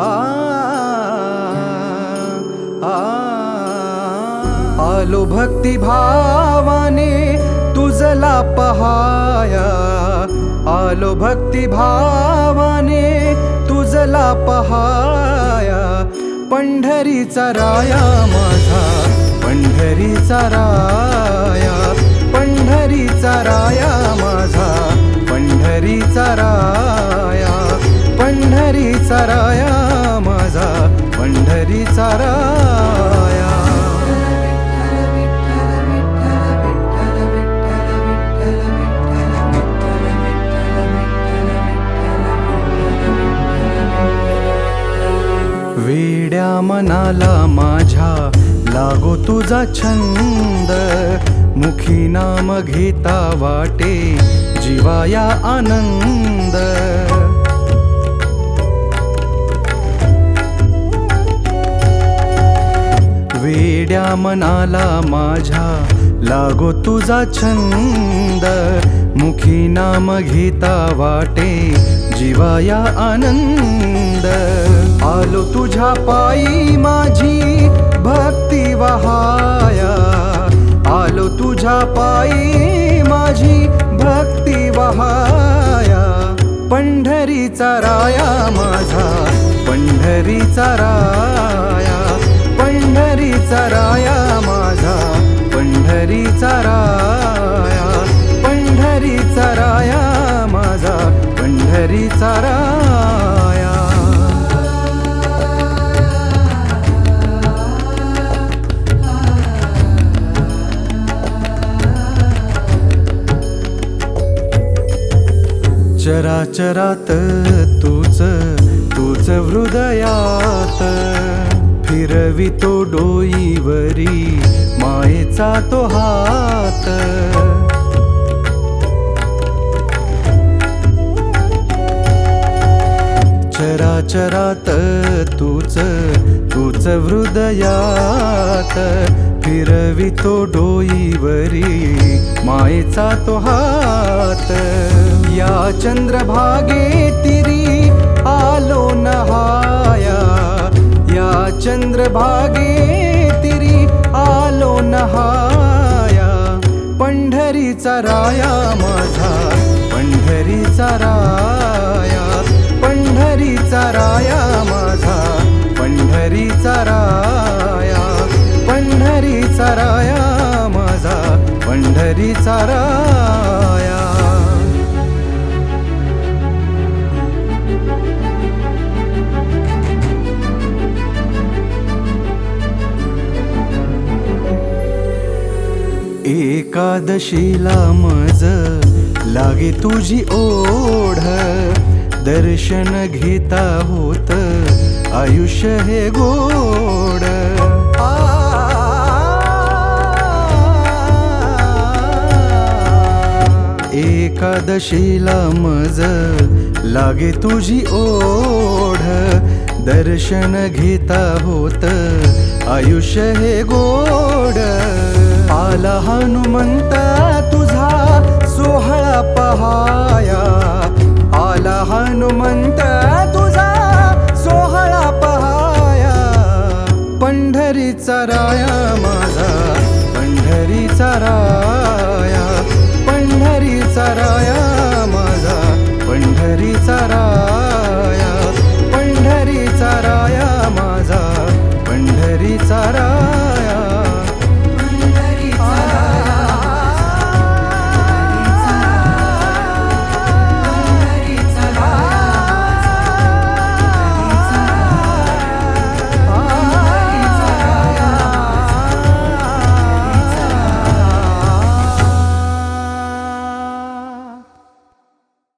आ, आलो भक्ती भावाने तुझला पहाया आलो भक्ती भावाने तुझला पहाया पंढरीचा राया माझा पंढरीचा राया मनाला माझ्या लागो तुझा छंद. मुखी नाम घेता वाटे जीवाया आनंद. वेड्या मनाला माझ्या लागो तुझा छंद. मुखी नाम घेता वाटे जीवाया आनंद. तुझ्या पायी माझी भक्ती वहाया. आलो तुझ्या पायी माझी भक्ती वहाया. पंढरीचा राया माझा पंढरीचा राया. पंढरीचा राया माझा पंढरीचा राया. पंढरीचा राया माझा पंढरीचा राया चराचरात तूच तूच हृदयात. फिरवितो डोईवरी मायेचा तो हात. चराचरात तूच तूच हृदयात. फिरवितो डोईवरी मायेचा तो हात. या चंद्रभागे तिरी आलो नहाया. या चंद्रभागे तिरी आलो नहाया. पंढरीचा राया माझा पंढरीचा राया. पंढरीचा राया माझा पंढरीचा राया. पंढरीचा राया माझा पंढरीचा राया एकादशीला मज लागे तुझी ओढ. दर्शन घेता होत आयुष्य हे गोड. एकादशीला मज लागे तुझी ओढ. दर्शन घेता होत आयुष्य हे गोड. आला हनुमंता तुझा सोहळा पहाया. आला हनुमंत तुझा सोहळा पहाया. पंढरीचा राया माझा पंढरीचा राया